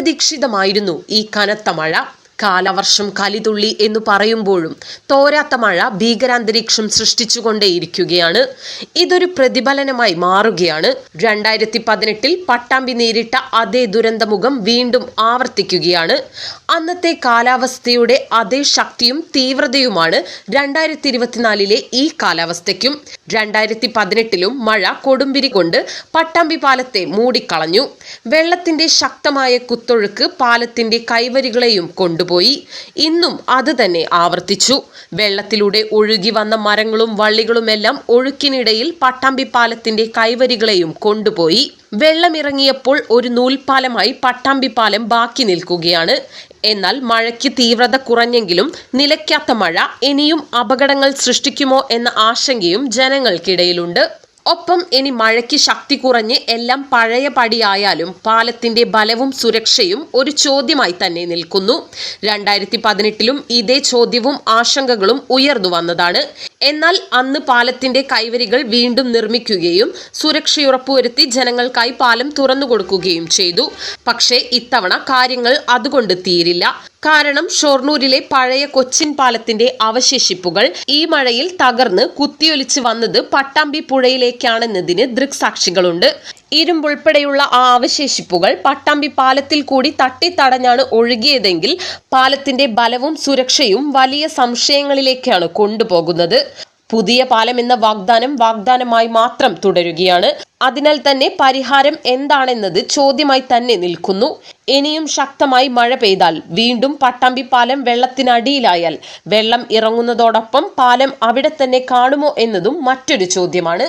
അപ്രതീക്ഷിതമായിരുന്നു ഈ കനത്ത മഴ. കാലവർഷം കലിതുള്ളി എന്ന് പറയുമ്പോഴും തോരാത്ത മഴ ഭീകരാന്തരീക്ഷം സൃഷ്ടിച്ചുകൊണ്ടേയിരിക്കുകയാണ്. ഇതൊരു പ്രതിഫലനമായി മാറുകയാണ്. രണ്ടായിരത്തി പതിനെട്ടിൽ പട്ടാമ്പി നേരിട്ട അതേ ദുരന്തമുഖം വീണ്ടും ആവർത്തിക്കുകയാണ്. അന്നത്തെ കാലാവസ്ഥയുടെ അതേ ശക്തിയും തീവ്രതയുമാണ് രണ്ടായിരത്തി ഇരുപത്തിനാലിലെ ഈ കാലാവസ്ഥയ്ക്കും. രണ്ടായിരത്തി പതിനെട്ടിലും മഴ കൊടുമ്പിരി കൊണ്ട് പട്ടാമ്പി പാലത്തെ മൂടിക്കളഞ്ഞു. വെള്ളത്തിന്റെ ശക്തമായ കുത്തൊഴുക്ക് പാലത്തിന്റെ കൈവരികളെയും കൊണ്ടുപോയി. ഇന്നും അത് തന്നെ ആവർത്തിച്ചു. വെള്ളത്തിലൂടെ ഒഴുകി വന്ന മരങ്ങളും വള്ളികളുമെല്ലാം ഒഴുക്കിനിടയിൽ പട്ടാമ്പി പാലത്തിന്റെ കൈവരികളെയും കൊണ്ടുപോയി. വെള്ളമിറങ്ങിയപ്പോൾ ഒരു നൂൽപാലമായി പട്ടാമ്പി പാലം ബാക്കി നിൽക്കുകയാണ്. എന്നാൽ മഴയ്ക്ക് തീവ്രത കുറഞ്ഞെങ്കിലും നിലയ്ക്കാത്ത മഴ ഇനിയും അപകടങ്ങൾ സൃഷ്ടിക്കുമോ എന്ന ആശങ്കയും ജനങ്ങൾക്കിടയിലുണ്ട്. ഒപ്പം ഇനി മഴയ്ക്ക് ശക്തി കുറഞ്ഞ് എല്ലാം പഴയ പടിയായാലും പാലത്തിന്റെ ബലവും സുരക്ഷയും ഒരു ചോദ്യമായി തന്നെ നിൽക്കുന്നു. രണ്ടായിരത്തി പതിനെട്ടിലും ഇതേ ചോദ്യവും ആശങ്കകളും ഉയർന്നു വന്നതാണ്. എന്നാൽ അന്ന് പാലത്തിന്റെ കൈവരികൾ വീണ്ടും നിർമ്മിക്കുകയും സുരക്ഷയുറപ്പുവരുത്തി ജനങ്ങൾക്കായി പാലം തുറന്നു കൊടുക്കുകയും ചെയ്തു. പക്ഷേ ഇത്തവണ കാര്യങ്ങൾ അതുകൊണ്ട് തീരില്ല. കാരണം ഷൊർണൂരിലെ പഴയ കൊച്ചിൻ പാലത്തിന്റെ അവശേഷിപ്പുകൾ ഈ മഴയിൽ തകർന്ന് കുത്തിയൊലിച്ച് വന്നത് പട്ടാമ്പി പുഴയിലേക്കാണെന്നതിന് ദൃക്സാക്ഷികളുണ്ട്. ഇരുമ്പുൾപ്പെടെയുള്ള ആ അവശേഷിപ്പുകൾ പട്ടാമ്പി പാലത്തിൽ കൂടി തട്ടിത്തടഞ്ഞാണ് ഒഴുകിയതെങ്കിൽ പാലത്തിന്റെ ബലവും സുരക്ഷയും വലിയ സംശയങ്ങളിലേക്കാണ് കൊണ്ടുപോകുന്നത്. പുതിയ പാലം എന്ന വാഗ്ദാനം വാഗ്ദാനമായി മാത്രം തുടരുകയാണ്. അതിനാൽ തന്നെ പരിഹാരം എന്താണെന്നത് ചോദ്യമായി തന്നെ നിൽക്കുന്നു. ഇനിയും ശക്തമായി മഴ പെയ്താൽ വീണ്ടും പട്ടാമ്പി പാലം വെള്ളത്തിനടിയിലായാൽ വെള്ളം ഇറങ്ങുന്നതോടൊപ്പം പാലം അവിടെ തന്നെ കാണുമോ എന്നതും മറ്റൊരു ചോദ്യമാണ്.